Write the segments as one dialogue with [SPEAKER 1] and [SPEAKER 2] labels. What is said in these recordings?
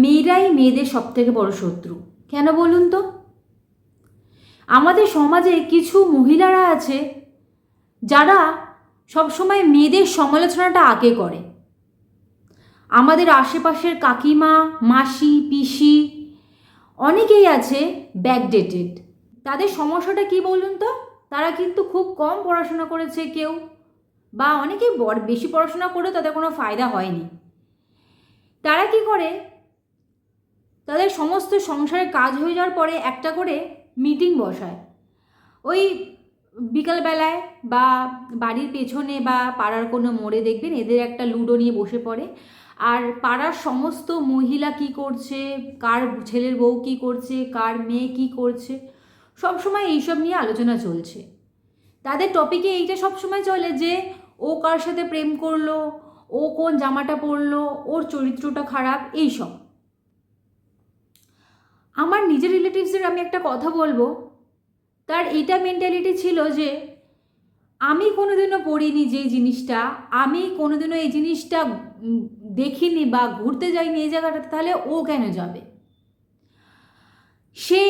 [SPEAKER 1] মেয়েরাই মেয়েদের সব থেকে বড় শত্রু। কেন বলুন তো? আমাদের সমাজে কিছু মহিলারা আছে যারা সবসময় মেয়েদের সমালোচনাটা আগে করে। আমাদের আশেপাশের কাকিমা, মাসি, পিসি অনেকেই আছে ব্যাকডেটেড তাদের সমস্যাটা কি বলুন তো? তারা কিন্তু খুব কম পড়াশোনা করেছে কেউ বা অনেকেই বেশি পড়াশোনা করেও তাদের কোনো ফায়দা হয়নি। তারা কি করে? তাদের সমস্ত সংসারের কাজ হয়ে যাওয়ার পরে একটা করে মিটিং বসায়। ওই বিকালবেলায় বা বাড়ির পেছনে বা পাড়ার কোনো মোড়ে দেখবেন এদের একটা লুডো নিয়ে বসে পড়ে। আর পাড়ার সমস্ত মহিলা কি করছে, কার ছেলের বউ কি করছে, কার মেয়ে কি করছে, সব সময় এইসব নিয়ে আলোচনা চলছে। তাদের টপিকে এইটা সব সময় চলে যে, ও কার সাথে প্রেম করল, ও কোন জামাটা পরলো, ওর চরিত্রটা খারাপ, এইসব। আমার নিজের রিলেটিভসের আমি একটা কথা বলব। তার এটা মেন্টালিটি ছিল যে, আমি কোনোদিনও পড়িনি যে জিনিসটা, আমি কোনোদিনও এই জিনিসটা দেখিনি বা ঘুরতে যাইনি এই জায়গাটাতে, তাহলে ও কেন যাবে? সে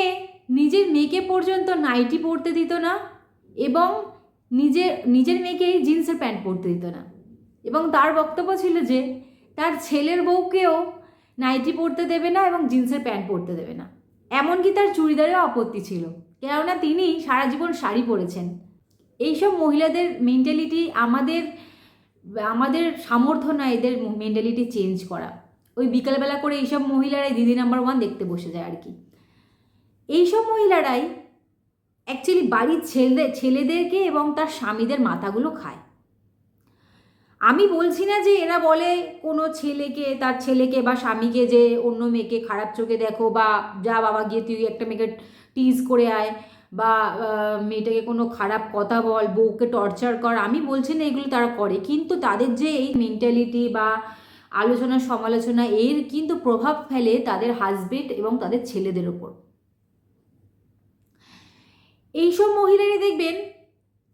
[SPEAKER 1] নিজের মেয়েকে পর্যন্ত নাইটি পরতে দিত না এবং নিজের নিজের মেয়েকেই জিন্সের প্যান্ট পরতে দিত না। এবং তার বক্তব্য ছিল যে, তার ছেলের বউকেও নাইটি পরতে দেবে না এবং জিন্সের প্যান্ট পরতে দেবে না। এমনকি তার চুড়িদারেও আপত্তি ছিল, কেননা তিনি সারা জীবন শাড়ি পরেছেন। এইসব মহিলাদের মেন্টালিটি আমাদের আমাদের সামর্থ্য না এদের মেন্টালিটি চেঞ্জ করা। ওই বিকালবেলা করে এইসব মহিলারাই দিদি নাম্বার ওয়ান দেখতে বসে যায় আর কি। এইসব মহিলারাই অ্যাকচুয়ালি বাড়ির ছেলেদের ছেলেদেরকে এবং তার স্বামীদের মাথাগুলো খায়। আমি বলছি না যে এরা বলে কোনো ছেলেকে, তার ছেলেকে বা স্বামীকে যে অন্য মেয়েকে খারাপ চোখে দেখো বা যা বাবা গিয়ে তুই একটা মেয়েকে টিজ করে আয় বা মেয়েটাকে কোনো খারাপ কথা বল, বউকে টর্চার কর, আমি বলছি না এগুলো তারা করে। কিন্তু তাদের যে এই মেন্টালিটি বা আলোচনা সমালোচনা, এর কিন্তু প্রভাব ফেলে তাদের হাজবেন্ড এবং তাদের ছেলেদের ওপর এইসব মহিলারা দেখবেন,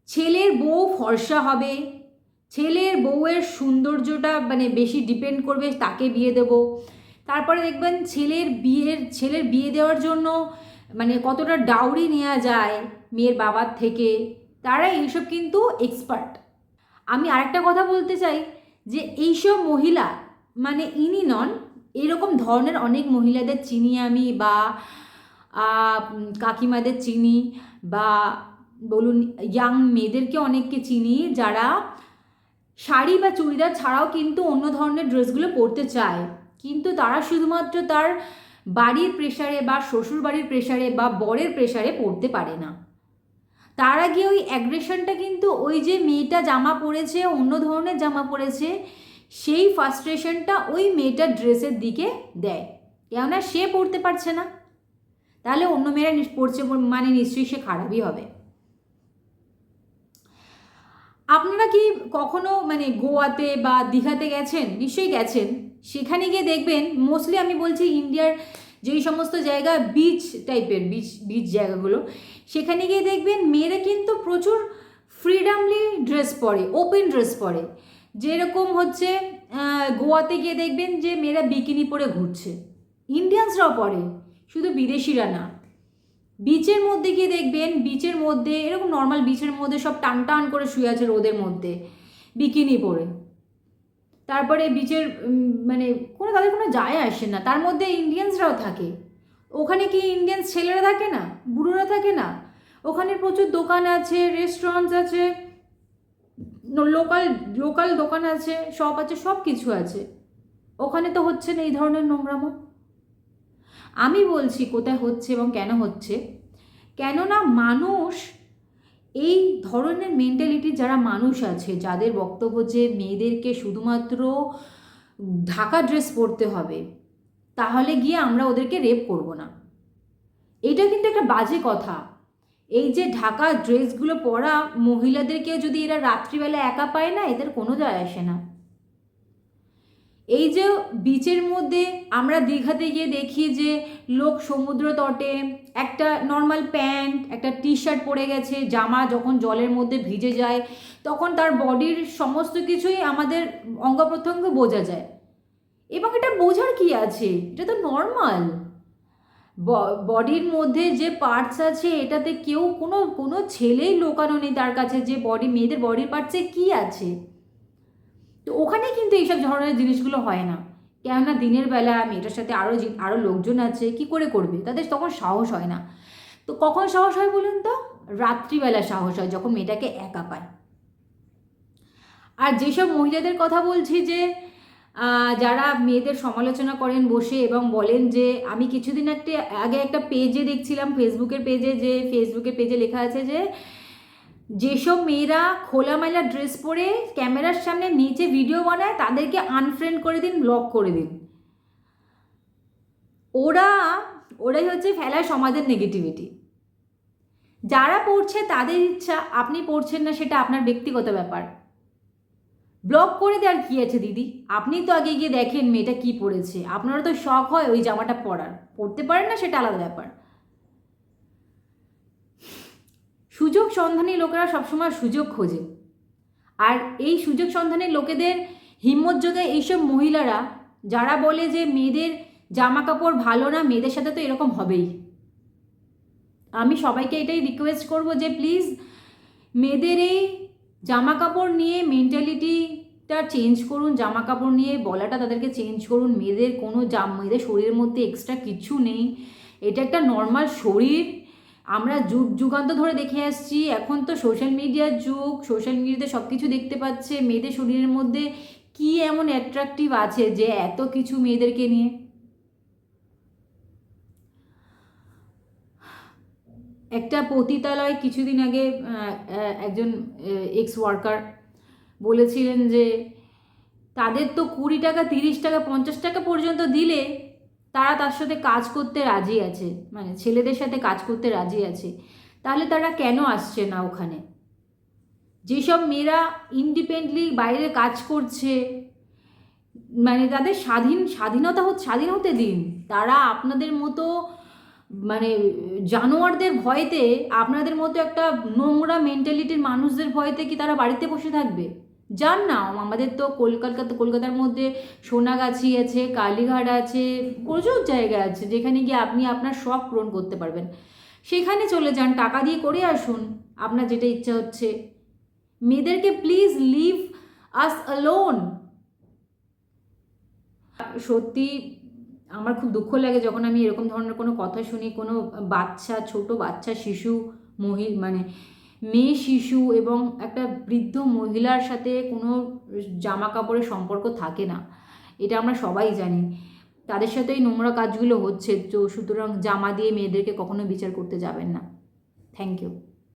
[SPEAKER 1] ছেলের বউ ফর্সা হবে ছেলের বউয়ের সৌন্দর্যটা মানে বেশি ডিপেন্ড করবে, তাকে বিয়ে দেব। তারপরে দেখবেন ছেলের বিয়ের, ছেলের বিয়ে দেওয়ার জন্য মানে কতটা ডাউরি নেওয়া যায় মেয়ের বাবার থেকে তারা এইসব কিন্তু এক্সপার্ট আমি আরেকটা কথা বলতে চাই যে এইসব মহিলা মানে ইনি নন, এরকম ধরনের অনেক মহিলাদের চিনি আমি বা কাকিমাদের চিনি বা বলুন ইয়াং মেয়েদেরকে অনেককে চিনি যারা শাড়ি বা চুড়িদার ছাড়াও কিন্তু অন্য ধরনের ড্রেসগুলো পরতে চায়। কিন্তু তারা শুধুমাত্র তার বাড়ির প্রেশারে বা শ্বশুর বাড়ির প্রেশারে বা বরের প্রেশারে পড়তে পারে না। তার আগে ওই অ্যাগ্রেশনটা কিন্তু ওই যে মেয়েটা জামা পরেছে, অন্য ধরনের জামা পরেছে, সেই ফার্স্ট্রেশনটা ওই মেয়েটার ড্রেসের দিকে দেয়। কেননা সে পড়তে পারছে না। তাহলে অন্য মেয়েরা পড়ছে মানে নিশ্চয়ই সে খারাপই হবে। আপনারা কি কখনো মানে গোয়াতে বা দীঘাতে গেছেন? নিশ্চয়ই গেছেন। সেখানে গিয়ে দেখবেন মোস্টলি আমি বলছি ইন্ডিয়ার যেই সমস্ত জায়গা বিচ টাইপের বিচ বিচ জায়গাগুলো, সেখানে গিয়ে দেখবেন মেয়েরা কিন্তু প্রচুর ফ্রিডামলি ড্রেস পরে ওপেন ড্রেস পরে। যেরকম হচ্ছে গোয়াতে গিয়ে দেখবেন যে মেয়েরা বিকিনি পরে ঘুরছে। ইন্ডিয়ানসরাও পরে, শুধু বিদেশিরা না। বিচের মধ্যে গিয়ে দেখবেন বিচের মধ্যে, এরকম নর্মাল বিচের মধ্যে সব টান টান করে শুয়ে আছে রোদের মধ্যে বিকিনি পরে। তারপরে বিচের মানে কোনো তাদের কোনো যায় আসে না। তার মধ্যে ইন্ডিয়ানসরাও থাকে। ওখানে কি ইন্ডিয়ান ছেলেরা থাকে না? বুড়োরা থাকে না? ওখানে প্রচুর দোকান আছে রেস্টুরেন্টস আছে লোকাল লোকাল দোকান আছে শপ আছে সব কিছু আছে। ওখানে তো হচ্ছে না এই ধরনের নোংরামো। আমি বলছি কোথায় হচ্ছে এবং কেন হচ্ছে। কেননা মানুষ এই ধরনের মেন্টালিটি যারা মানুষ আছে, যাদের বক্তব্য যে মেয়েদেরকে শুধুমাত্র ঢাকা ড্রেস পরতে হবে, তাহলে গিয়ে আমরা ওদেরকে রেপ করব না। এটা কিন্তু একটা বাজে কথা। এই যে ঢাকা ড্রেসগুলো পরা মহিলাদেরকে যদি এরা রাত্রিবেলা একা পায় না, এদের কোনো যায় আসে না। এই যে বিচের মধ্যে আমরা দীঘাতে গিয়ে দেখি যে লোক সমুদ্র তটে, একটা নর্মাল প্যান্ট একটা টি শার্ট পরে গেছে, জামা যখন জলের মধ্যে ভিজে যায়, তখন তার বডির সমস্ত কিছুই আমাদের অঙ্গ প্রত্যঙ্গ বোঝা যায়। এবং এটা বোঝার কি আছে? এটা তো নর্মাল বডির মধ্যে যে পার্টস আছে, এটাতে কেউ কোনো কোনো ছেলেই লোকানো নেই তার কাছে যে বডি মেয়েদের বডির পার্টসে কি আছে? তো ওখানে কিন্তু এইসব ধরনের জিনিসগুলো হয় না। কেননা দিনের বেলা মেয়েটার সাথে আরও আরও লোকজন আছে, কি করে করবে? তাদের তখন সাহস হয় না। তো কখন সাহস হয় বলুন তো? রাত্রিবেলা সাহস হয়, যখন মেয়েটাকে একা পায়। আর যেসব মহিলাদের কথা বলছি যে যারা মেয়েদের সমালোচনা করেন বসে এবং বলেন যে, আমি কিছুদিন একটা, আগে একটা পেজে দেখছিলাম ফেসবুকের পেজে যে ফেসবুকের পেজে লেখা আছে যে যেসব মেয়েরা খোলামেলা ড্রেস পরে ক্যামেরার সামনে নিচে ভিডিও বানায়, তাদেরকে আনফ্রেন্ড করে দিন, ব্লক করে দিন। ওরা, ওরাই হচ্ছে ফেলায় সমাজের নেগেটিভিটি। যারা পড়ছে তাদের ইচ্ছা, আপনি পড়ছেন না, সেটা আপনার ব্যক্তিগত ব্যাপার। ব্লক করে দেওয়ার কী আছে, দিদি? আপনি তো আগে গিয়ে দেখেন মেয়েটা কি পরেছে আপনারা তো শখ হয় ওই জামাটা পরার। পরতে পারেন না, সেটা আলাদা ব্যাপার। সুযোগ সন্ধানী লোকেরা সবসময় সুযোগ খোঁজে। আর এই সুযোগ সন্ধানী লোকেদের হিম্মত যোগায় এইসব মহিলারা, যারা বলে যে মেয়েদের জামা কাপড় ভালো না, মেয়েদের সাথে তো এরকম হবেই। আমি সবাইকে এটাই রিকোয়েস্ট করব যে প্লিজ মেয়েদের এই জামা কাপড় নিয়ে মেন্টালিটিটা চেঞ্জ করুন জামা কাপড় নিয়ে বলাটা তাদেরকে চেঞ্জ করুন। মেয়েদের কোনো জাম, মেয়েদের শরীরের মধ্যে এক্সট্রা কিছু নেই। এটা একটা নর্মাল শরীর। আমরা যুগ যুগান্ত ধরে দেখে আসছি, এখন তো সোশ্যাল মিডিয়ার যুগ সোশ্যাল মিডিয়াতে সব কিছু দেখতে পাচ্ছে, মেয়েদের শরীরের মধ্যে কি এমন অ্যাট্রাকটিভ আছে যে এত কিছু মেয়েদেরকে নিয়ে? একটা পতিতালয় কিছুদিন আগে একজন এক্স ওয়ার্কার বলেছিলেন যে, তাদের তো কুড়ি টাকা, তিরিশ টাকা, পঞ্চাশ টাকা পর্যন্ত দিলে তারা তার সাথে কাজ করতে রাজি আছে মানে ছেলেদের সাথে কাজ করতে রাজি আছে। তাহলে তারা কেন আসছে না ওখানে? যেসব মেয়েরা ইন্ডিপেন্ডেন্টলি বাইরে কাজ করছে মানে তাদের স্বাধীন, স্বাধীনতা হচ্ছে, স্বাধীন হতে দিন। তারা আপনাদের মতো মানে জানোয়ারদের ভয়তে, আপনাদের মতো একটা নোংরা মেন্টালিটির মানুষদের ভয়তে কি তারা বাড়িতে বসে থাকবে? যান না, আমাদের তো কলকাতা কলকাতার মধ্যে সোনাগাছি আছে, কালীঘাট আছে, প্রচুর জায়গা আছে যেখানে গিয়ে আপনি আপনার শখ পূরণ করতে পারবেন। সেখানে চলে যান, টাকা দিয়ে করে আসুন, আপনার যেটা ইচ্ছা হচ্ছে। মেয়েদেরকে প্লিজ লিভ আস অ্যালোন সত্যি আমার খুব দুঃখ লাগে যখন আমি এরকম ধরনের কোনো কথা শুনি, কোনো বাচ্চা, ছোট বাচ্চা, শিশু মহি মানে মেয়ে, শিশু এবং একটা বৃদ্ধ মহিলার সাথে কোনো জামা কাপড়ের সম্পর্ক থাকে না। এটা আমরা সবাই জানি। তাদের সাথে এই নোংরা কাজগুলো হচ্ছে। তো সুতরাং জামা দিয়ে মেয়েদেরকে কখনো বিচার করতে যাবেন না। Thank you